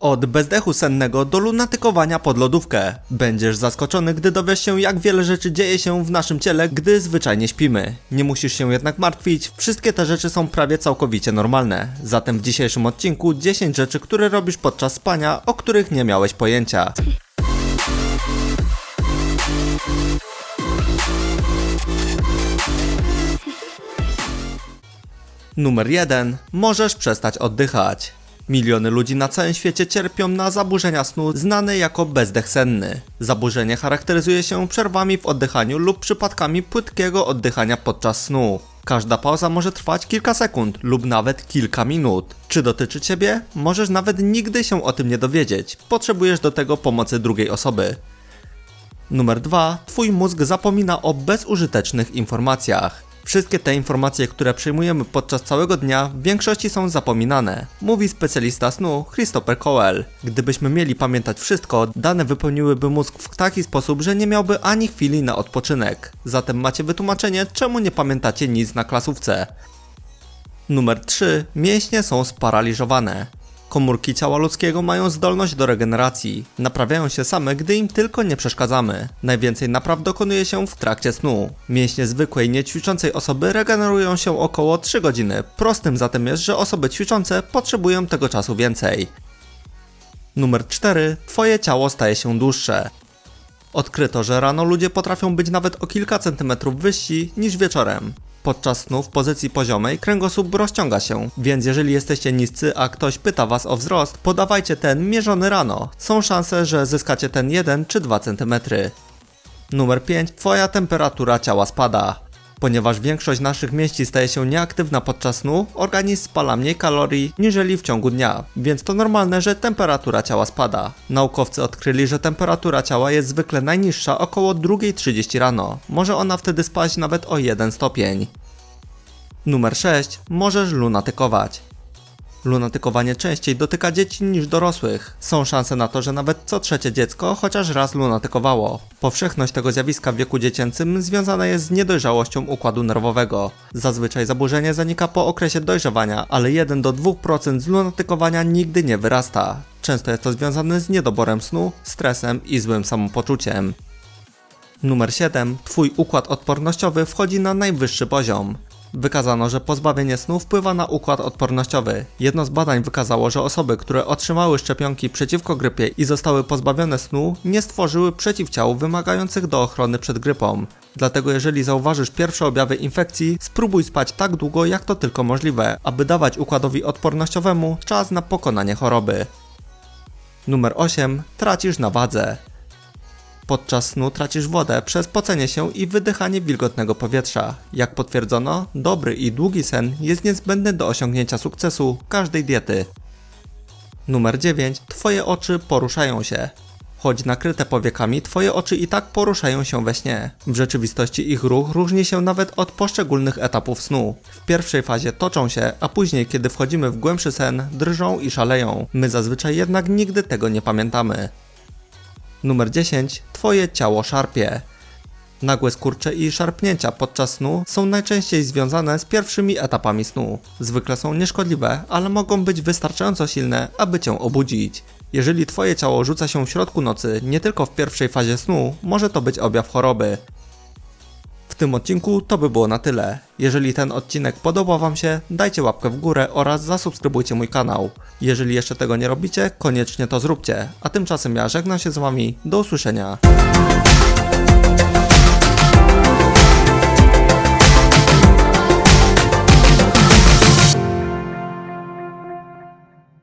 Od bezdechu sennego do lunatykowania pod lodówkę. Będziesz zaskoczony, gdy dowiesz się, jak wiele rzeczy dzieje się w naszym ciele, gdy zwyczajnie śpimy. Nie musisz się jednak martwić, wszystkie te rzeczy są prawie całkowicie normalne. Zatem w dzisiejszym odcinku 10 rzeczy, które robisz podczas spania, o których nie miałeś pojęcia. Numer 1. Możesz przestać oddychać. Miliony ludzi na całym świecie cierpią na zaburzenia snu znane jako bezdech senny. Zaburzenie charakteryzuje się przerwami w oddychaniu lub przypadkami płytkiego oddychania podczas snu. Każda pauza może trwać kilka sekund lub nawet kilka minut. Czy dotyczy Ciebie? Możesz nawet nigdy się o tym nie dowiedzieć. Potrzebujesz do tego pomocy drugiej osoby. Numer 2. Twój mózg zapomina o bezużytecznych informacjach. Wszystkie te informacje, które przyjmujemy podczas całego dnia, w większości są zapominane, mówi specjalista snu Christopher Cowell. Gdybyśmy mieli pamiętać wszystko, dane wypełniłyby mózg w taki sposób, że nie miałby ani chwili na odpoczynek. Zatem macie wytłumaczenie, czemu nie pamiętacie nic na klasówce. Numer 3. Mięśnie są sparaliżowane. Komórki ciała ludzkiego mają zdolność do regeneracji. Naprawiają się same, gdy im tylko nie przeszkadzamy. Najwięcej napraw dokonuje się w trakcie snu. Mięśnie zwykłej, niećwiczącej osoby regenerują się około 3 godziny. Prostym zatem jest, że osoby ćwiczące potrzebują tego czasu więcej. Numer 4. Twoje ciało staje się dłuższe. Odkryto, że rano ludzie potrafią być nawet o kilka centymetrów wyżsi niż wieczorem. Podczas snu w pozycji poziomej kręgosłup rozciąga się, więc jeżeli jesteście niscy, a ktoś pyta was o wzrost, podawajcie ten mierzony rano. Są szanse, że zyskacie ten 1 czy 2 cm. Numer 5. Twoja temperatura ciała spada. Ponieważ większość naszych mięśni staje się nieaktywna podczas snu, organizm spala mniej kalorii niżeli w ciągu dnia, więc to normalne, że temperatura ciała spada. Naukowcy odkryli, że temperatura ciała jest zwykle najniższa około 2.30 rano. Może ona wtedy spaść nawet o 1 stopień. Numer 6. Możesz lunatykować. Lunatykowanie częściej dotyka dzieci niż dorosłych. Są szanse na to, że nawet co trzecie dziecko chociaż raz lunatykowało. Powszechność tego zjawiska w wieku dziecięcym związana jest z niedojrzałością układu nerwowego. Zazwyczaj zaburzenie zanika po okresie dojrzewania, ale 1 do 2% z lunatykowania nigdy nie wyrasta. Często jest to związane z niedoborem snu, stresem i złym samopoczuciem. Numer 7. Twój układ odpornościowy wchodzi na najwyższy poziom. Wykazano, że pozbawienie snu wpływa na układ odpornościowy. Jedno z badań wykazało, że osoby, które otrzymały szczepionki przeciwko grypie i zostały pozbawione snu, nie stworzyły przeciwciał wymagających do ochrony przed grypą. Dlatego jeżeli zauważysz pierwsze objawy infekcji, spróbuj spać tak długo jak to tylko możliwe, aby dawać układowi odpornościowemu czas na pokonanie choroby. Numer 8. Tracisz na wadze. Podczas snu tracisz wodę przez pocenie się i wydychanie wilgotnego powietrza. Jak potwierdzono, dobry i długi sen jest niezbędny do osiągnięcia sukcesu każdej diety. Numer 9. Twoje oczy poruszają się. Choć nakryte powiekami, twoje oczy i tak poruszają się we śnie. W rzeczywistości ich ruch różni się nawet od poszczególnych etapów snu. W pierwszej fazie toczą się, a później, kiedy wchodzimy w głębszy sen, drżą i szaleją. My zazwyczaj jednak nigdy tego nie pamiętamy. Numer 10. Twoje ciało szarpie. Nagłe skurcze i szarpnięcia podczas snu są najczęściej związane z pierwszymi etapami snu. Zwykle są nieszkodliwe, ale mogą być wystarczająco silne, aby cię obudzić. Jeżeli twoje ciało rzuca się w środku nocy, nie tylko w pierwszej fazie snu, może to być objaw choroby. Tym odcinku to by było na tyle. Jeżeli ten odcinek podobał Wam się, dajcie łapkę w górę oraz zasubskrybujcie mój kanał. Jeżeli jeszcze tego nie robicie, koniecznie to zróbcie. A tymczasem ja żegnam się z Wami. Do usłyszenia.